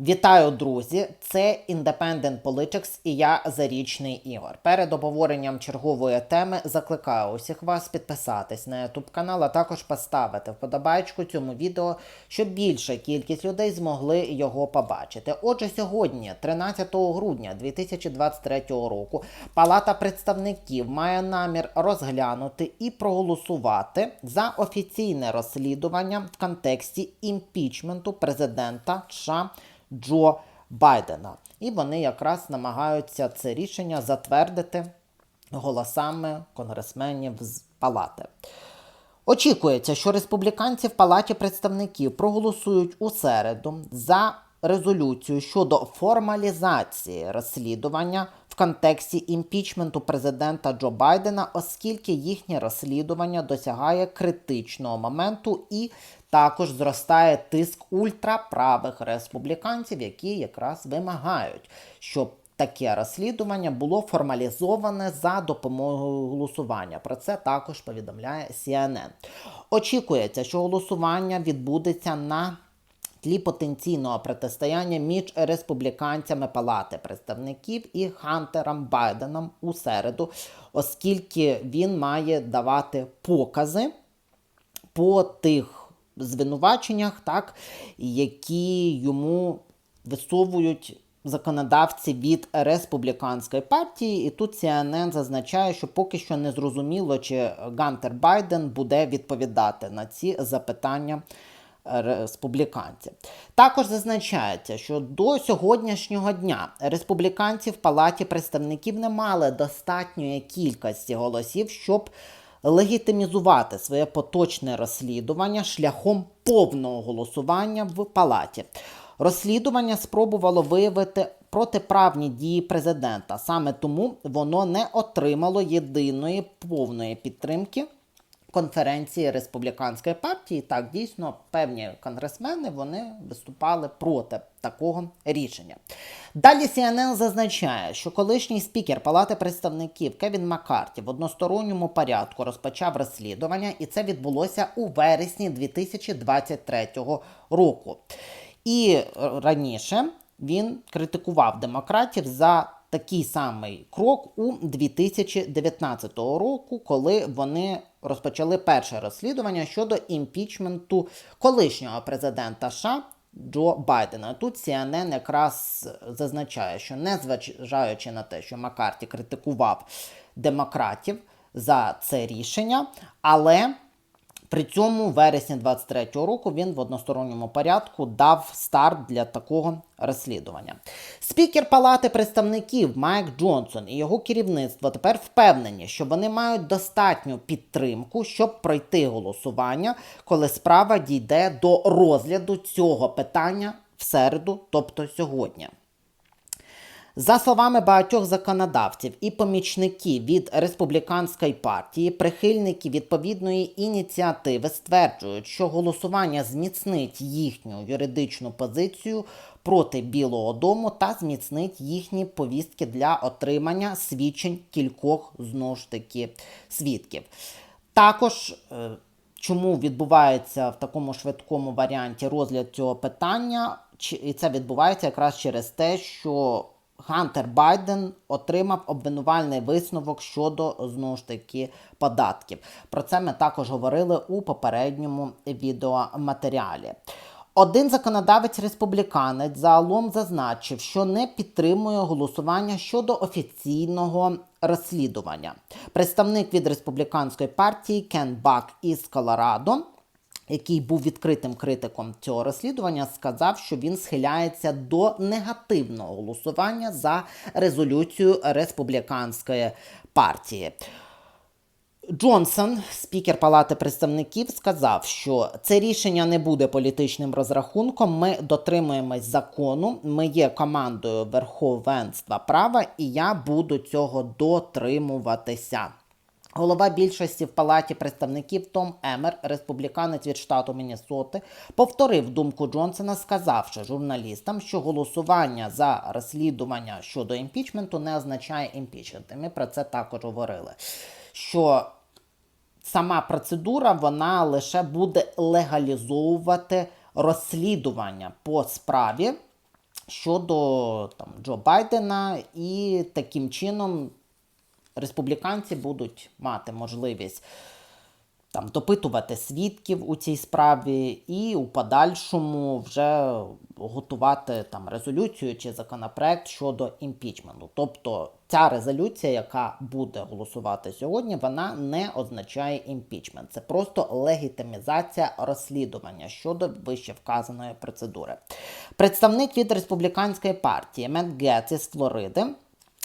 Вітаю, друзі! Це Independent Politics і я Зарічний Ігор. Перед обговоренням чергової теми закликаю усіх вас підписатись на YouTube канал, а також поставити вподобайку цьому відео, щоб більша кількість людей змогли його побачити. Отже, сьогодні, 13 грудня 2023 року, Палата представників має намір розглянути і проголосувати за офіційне розслідування в контексті імпічменту президента США Джо Байдена. І вони якраз намагаються це рішення затвердити голосами конгресменів з палати. Очікується, що республіканці в Палаті представників проголосують у середу за резолюцію щодо формалізації розслідування контексті імпічменту президента Джо Байдена, оскільки їхнє розслідування досягає критичного моменту і також зростає тиск ультраправих республіканців, які якраз вимагають, щоб таке розслідування було формалізоване за допомогою голосування. Про це також повідомляє CNN. Очікується, що голосування відбудеться на тлі потенційного протистояння між республіканцями Палати представників і Хантером Байденом у середу, оскільки він має давати покази по тих звинуваченнях, так, які йому висовують законодавці від республіканської партії. І тут CNN зазначає, що поки що не зрозуміло, чи Гантер Байден буде відповідати на ці запитання республіканців. Також зазначається, що до сьогоднішнього дня республіканці в Палаті представників не мали достатньої кількості голосів, щоб легітимізувати своє поточне розслідування шляхом повного голосування в палаті. Розслідування спробувало виявити протиправні дії президента. Саме тому воно не отримало єдиної повної підтримки конференції республіканської партії. Так, дійсно, певні конгресмени вони виступали проти такого рішення. Далі CNN зазначає, що колишній спікер Палати представників Кевін Маккарті в односторонньому порядку розпочав розслідування, і це відбулося у вересні 2023 року. І раніше він критикував демократів за такий самий крок у 2019 року, коли вони розпочали перше розслідування щодо імпічменту колишнього президента США Джо Байдена. Тут CNN якраз зазначає, що незважаючи на те, що Маккарті критикував демократів за це рішення, але при цьому вересні 23-го року він в односторонньому порядку дав старт для такого розслідування. Спікер Палати представників Майк Джонсон і його керівництво тепер впевнені, що вони мають достатню підтримку, щоб пройти голосування, коли справа дійде до розгляду цього питання в середу, тобто сьогодні. За словами багатьох законодавців і помічників від республіканської партії, прихильники відповідної ініціативи стверджують, що голосування зміцнить їхню юридичну позицію проти Білого Дому та зміцнить їхні повістки для отримання свідчень кількох знову ж таки свідків. Також е, чому відбувається в такому швидкому варіанті розгляд цього питання, і це відбувається якраз через те, що Хантер Байден отримав обвинувальний висновок щодо знову ж таки податків. Про це ми також говорили у попередньому відеоматеріалі. Один законодавець республіканець загалом зазначив, що не підтримує голосування щодо офіційного розслідування. Представник від республіканської партії Кен Бак із Колорадо який був відкритим критиком цього розслідування, сказав, що він схиляється до негативного голосування за резолюцію республіканської партії. Джонсон, спікер Палати представників, сказав, що це рішення не буде політичним розрахунком. Ми дотримуємось закону. Ми є командою верховенства права, і я буду цього дотримуватися. Голова більшості в палаті представників Том Емер, республіканець від штату Міннесоти, повторив думку Джонсона, сказавши журналістам, що голосування за розслідування щодо імпічменту не означає імпічмент. Ми про це також говорили. Що сама процедура вона лише буде легалізовувати розслідування по справі щодо там, Джо Байдена, і таким чином республіканці будуть мати можливість там допитувати свідків у цій справі і у подальшому вже готувати там резолюцію чи законопроект щодо імпічменту. Тобто ця резолюція, яка буде голосувати сьогодні, вона не означає імпічмент. Це просто легітимізація розслідування щодо вище вказаної процедури. Представник від республіканської партії Мет Гетц із Флориди.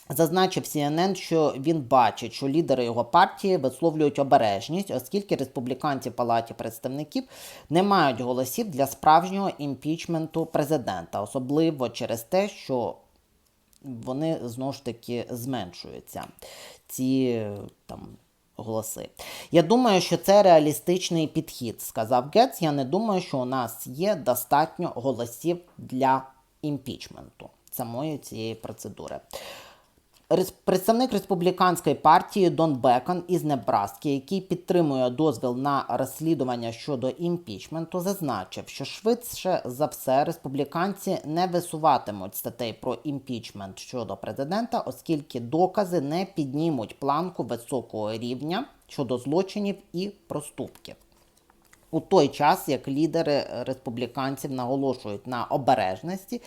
Зазначив CNN, що він бачить, що лідери його партії висловлюють обережність, оскільки республіканці в палаті представників не мають голосів для справжнього імпічменту президента, особливо через те, що вони знову ж таки зменшуються. Ці там. Голоси. Я думаю, що це реалістичний підхід, сказав Гетц. Я не думаю, що у нас є достатньо голосів для імпічменту самої цієї процедури. Представник республіканської партії Дон Бекон із Небраски, який підтримує дозвіл на розслідування щодо імпічменту, зазначив, що швидше за все республіканці не висуватимуть статей про імпічмент щодо президента, оскільки докази не піднімуть планку високого рівня щодо злочинів і проступків. У той час, як лідери республіканців наголошують на обережності,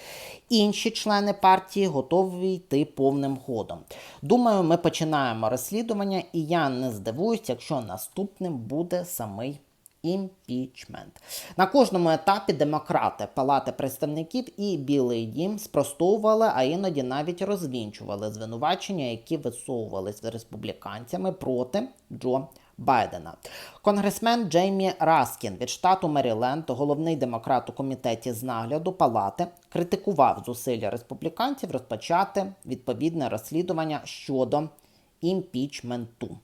інші члени партії готові йти повним ходом. Думаю, ми починаємо розслідування, і я не здивуюсь, якщо наступним буде самий імпічмент. На кожному етапі демократи Палати представників і Білий Дім спростовували, а іноді навіть розвінчували звинувачення, які висовувались республіканцями проти Джо Байдена. Конгресмен Джеймі Раскін від штату Меріленд, головний демократ у комітеті з нагляду палати, критикував зусилля республіканців розпочати відповідне розслідування щодо імпічменту.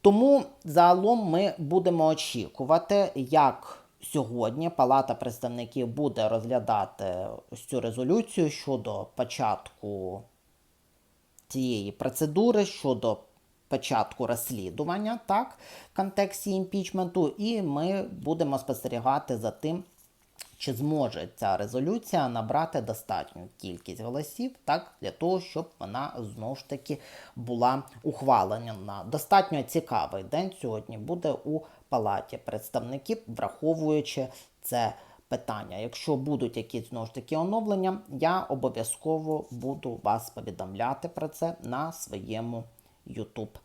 Тому загалом ми будемо очікувати, як сьогодні Палата представників буде розглядати ось цю резолюцію щодо початку цієї процедури, щодо початку розслідування, так, в контексті імпічменту, і ми будемо спостерігати за тим, чи зможе ця резолюція набрати достатню кількість голосів, так, для того, щоб вона знову ж таки була ухвалена. Достатньо цікавий день сьогодні буде у Палаті представників, враховуючи це питання. Якщо будуть якісь знову ж таки оновлення, я обов'язково буду вас повідомляти про це на своєму YouTube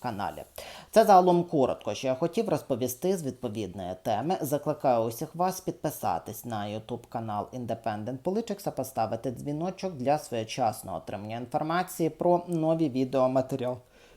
каналі. Це загалом коротко, що я хотів розповісти з відповідної теми. Закликаю усіх вас підписатись на YouTube канал Independent Politics, а поставити дзвіночок для своєчасного отримання інформації про нові відеоматеріали.